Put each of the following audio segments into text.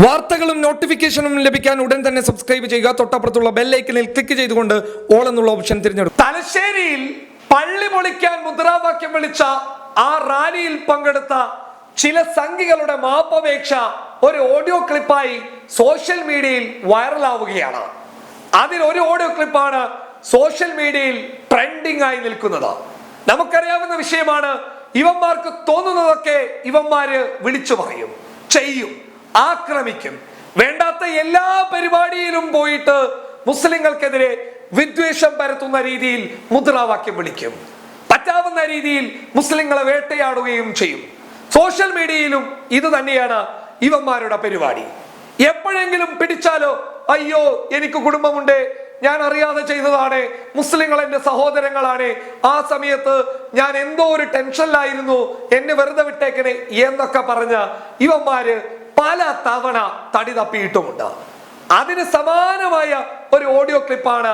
വാർത്തകളും നോട്ടിഫിക്കേഷനും ലഭിക്കാൻ ഉടൻ തന്നെ സബ്സ്ക്രൈബ് ചെയ്യുക. തൊട്ടപ്പുറത്തുള്ള ബെല്ലൈക്കനിൽ ക്ലിക്ക് ചെയ്തുകൊണ്ട് ഓൾ എന്നുള്ള ഓപ്ഷൻ തിരഞ്ഞെടുക്കും തലശ്ശേരിയിൽ പള്ളി പൊളിക്കാൻ മുദ്രാവാക്യം വിളിച്ച ആ റാലിയിൽ പങ്കെടുത്ത ചില സംഘികളുടെ മാപ്പപേക്ഷ ഒരു ഓഡിയോ ക്ലിപ്പായി സോഷ്യൽ മീഡിയയിൽ വൈറലാവുകയാണ് അതിൽ ഒരു ഓഡിയോ ക്ലിപ്പാണ് സോഷ്യൽ മീഡിയയിൽ ട്രെൻഡിംഗ് ആയി നിൽക്കുന്നത്. നമുക്കറിയാവുന്ന വിഷയമാണ് ഇവന്മാർക്ക് തോന്നുന്നതൊക്കെ ഇവന്മാര് വിളിച്ചു പറയും ചെയ്യും. ആക്രമിക്കും. വേണ്ടാത്ത എല്ലാ പരിപാടിയിലും പോയിട്ട് മുസ്ലിങ്ങൾക്കെതിരെ വിദ്വേഷം പരത്തുന്ന രീതിയിൽ മുദ്രാവാക്യം വിളിക്കും. പറ്റാവുന്ന രീതിയിൽ മുസ്ലിങ്ങളെ വേട്ടയാടുകയും ചെയ്യും. സോഷ്യൽ മീഡിയയിലും ഇത് തന്നെയാണ് ഇവന്മാരുടെ പരിപാടി. എപ്പോഴെങ്കിലും പിടിച്ചാലോ അയ്യോ എനിക്ക് കുടുംബമുണ്ട് ഞാൻ അറിയാതെ ചെയ്തതാണ് മുസ്ലിങ്ങൾ എന്റെ സഹോദരങ്ങളാണ് ആ സമയത്ത് ഞാൻ എന്തോ ഒരു ടെൻഷനിലായിരുന്നു എന്നെ വെറുതെ വിട്ടേക്കണേ എന്നൊക്കെ പറഞ്ഞ ഇവന്മാര് പല തവണ തടി തപ്പിയിട്ടുമുണ്ട്. അതിന് സമാനമായ ഒരു ഓഡിയോ ക്ലിപ്പാണ്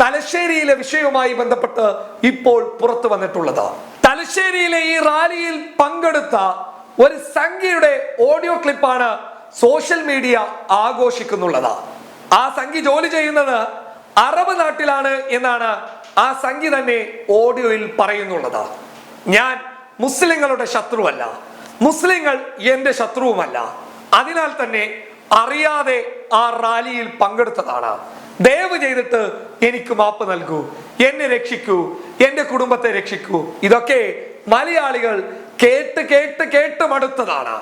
തലശ്ശേരിയിലെ വിഷയവുമായി ബന്ധപ്പെട്ട് ഇപ്പോൾ പുറത്തു വന്നിട്ടുള്ളത്. തലശ്ശേരിയിലെ ഈ റാലിയിൽ പങ്കെടുത്ത ഒരു സംഖ്യയുടെ ഓഡിയോ ക്ലിപ്പാണ് സോഷ്യൽ മീഡിയ ആഘോഷിക്കുന്നുള്ളത്. ആ സംഖ്യ ജോലി ചെയ്യുന്നത് അറബ് നാട്ടിലാണ് എന്നാണ് ആ സംഖ്യ തന്നെ ഓഡിയോയിൽ പറയുന്നുള്ളത്. ഞാൻ മുസ്ലിങ്ങളുടെ ശത്രുവല്ല. മുസ്ലിങ്ങൾ എന്റെ ശത്രുവുമല്ല. അതിനാൽ തന്നെ അറിയാതെ ആ റാലിയിൽ പങ്കെടുത്തതാണ്. ദയവ് ചെയ്തിട്ട് എനിക്ക് മാപ്പ് നൽകൂ. എന്നെ രക്ഷിക്കൂ. എന്റെ കുടുംബത്തെ രക്ഷിക്കൂ. ഇതൊക്കെ മലയാളികൾ കേട്ട് കേട്ട് കേട്ട് മടുത്തതാണ്.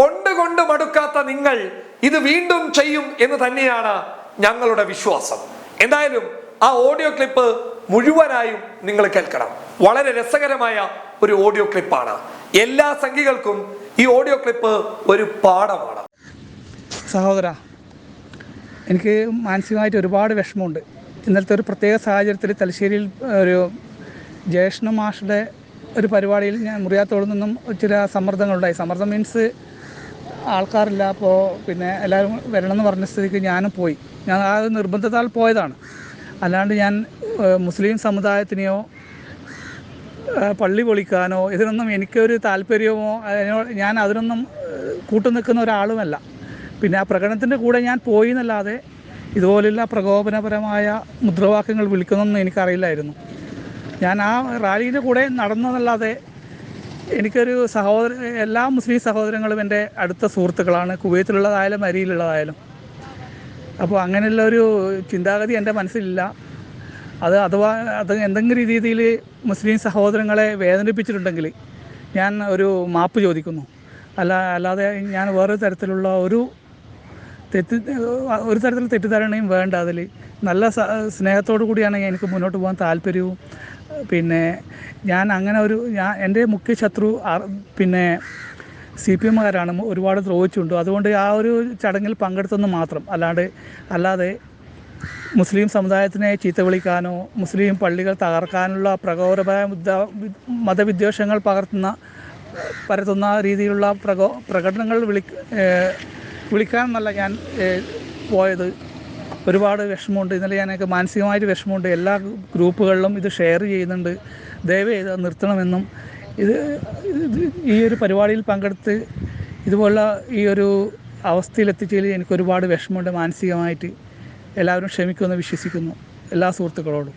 കൊണ്ട് കൊണ്ട് മടുക്കാത്ത നിങ്ങൾ ഇത് വീണ്ടും ചെയ്യും എന്ന് തന്നെയാണ് ഞങ്ങളുടെ വിശ്വാസം. എന്തായാലും ആ ഓഡിയോ ക്ലിപ്പ് മുഴുവനായും നിങ്ങൾ കേൾക്കണം. വളരെ രസകരമായ ഒരു ഓഡിയോ ക്ലിപ്പാണ്. എല്ലാ സംഖ്യകൾക്കും ഈ ഓഡിയോ ക്ലിപ്പ് ഒരു പാഠമാണ്. സഹോദര എനിക്ക് മാനസികമായിട്ട് ഒരുപാട് വിഷമമുണ്ട്. ഇന്നലത്തെ ഒരു പ്രത്യേക സാഹചര്യത്തിൽ തലശ്ശേരിയിൽ ഒരു ജ്യേഷ്ഠ മാഷുടെ ഒരു പരിപാടിയിൽ ഞാൻ മുറിയാത്തോട് നിന്നും ചില സമ്മർദ്ദങ്ങളുണ്ടായി. സമ്മർദ്ദം മീൻസ് ആൾക്കാരില്ല അപ്പോൾ പിന്നെ എല്ലാവരും വരണമെന്ന് പറഞ്ഞ സ്ഥിതിക്ക് ഞാനും പോയി. ഞാൻ ആ നിർബന്ധത്താൽ പോയതാണ്. അല്ലാണ്ട് ഞാൻ മുസ്ലിം സമുദായത്തിനെയോ പള്ളി പൊളിക്കാനോ ഇതിനൊന്നും എനിക്കൊരു താല്പര്യമോ അതിനോ- ഞാൻ അതിനൊന്നും കൂട്ടു നിൽക്കുന്ന ഒരാളുമല്ല. പിന്നെ ആ പ്രകടനത്തിന്റെ കൂടെ ഞാൻ പോയി എന്നല്ലാതെ ഇതുപോലുള്ള പ്രകോപനപരമായ മുദ്രാവാക്യങ്ങൾ വിളിക്കുന്നൊന്നും എനിക്കറിയില്ലായിരുന്നു. ഞാൻ ആ റാലിയുടെ കൂടെ നടന്നതല്ലാതെ എനിക്കൊരു സഹോദര എല്ലാ മുസ്ലിം സഹോദരങ്ങളും എന്റെ അടുത്ത സുഹൃത്തുക്കളാണ്. കുവൈത്തിലുള്ളതായാലും അരിയിലുള്ളതായാലും അപ്പോൾ അങ്ങനെയുള്ള ഒരു ചിന്താഗതി എന്റെ മനസ്സിലില്ല. അത് അഥവാ അത് എന്തെങ്കിലും രീതിയിൽ മുസ്ലിം സഹോദരങ്ങളെ വേദനിപ്പിച്ചിട്ടുണ്ടെങ്കിൽ ഞാൻ ഒരു മാപ്പ് ചോദിക്കുന്നു. അല്ല അല്ലാതെ ഞാൻ വേറെ തരത്തിലുള്ള ഒരു തെറ്റ് ഒരു തരത്തിൽ തെറ്റിദ്ധാരണയും വേണ്ട. അതിൽ നല്ല സ്നേഹത്തോടു കൂടിയാണ് എനിക്ക് മുന്നോട്ട് പോകാൻ താല്പര്യവും. പിന്നെ ഞാൻ അങ്ങനെ ഒരു ഞാൻ എന്റെ മുഖ്യ ശത്രു പിന്നെ സി പി എമ്മുകാരാണ് ഒരുപാട് ദ്രോഹിച്ചുണ്ട് അതുകൊണ്ട് ആ ഒരു ചടങ്ങിൽ പങ്കെടുത്തെന്ന് മാത്രം. അല്ലാണ്ട് അല്ലാതെ മുസ്ലിം സമുദായത്തിനെ ചീത്ത വിളിക്കാനോ മുസ്ലിം പള്ളികൾ തകർക്കാനുള്ള പ്രകോപരമായ മതവിദ്വേഷങ്ങൾ പകർത്തുന്ന പരത്തുന്ന രീതിയിലുള്ള പ്രകോ പ്രകടനങ്ങൾ വിളി വിളിക്കാമെന്നല്ല ഞാൻ പോയത്. ഒരുപാട് വിഷമമുണ്ട്. ഇന്നലെ ഞാനൊക്കെ മാനസികമായിട്ട് വിഷമമുണ്ട്. എല്ലാ ഗ്രൂപ്പുകളിലും ഇത് ഷെയർ ചെയ്യുന്നുണ്ട്. ദയവ് ചെയ്ത് നിർത്തണമെന്നും ഇത് ഇത് ഈ ഒരു പരിപാടിയിൽ പങ്കെടുത്ത് ഇതുപോലുള്ള ഈ ഒരു അവസ്ഥയിൽ എത്തിച്ചതിൽ എനിക്ക് ഒരുപാട് വിഷമമുണ്ട് മാനസികമായിട്ട്. എല്ലാവരും ക്ഷമിക്കുമെന്ന് വിശ്വസിക്കുന്നു. എല്ലാ സുഹൃത്തുക്കളോടും.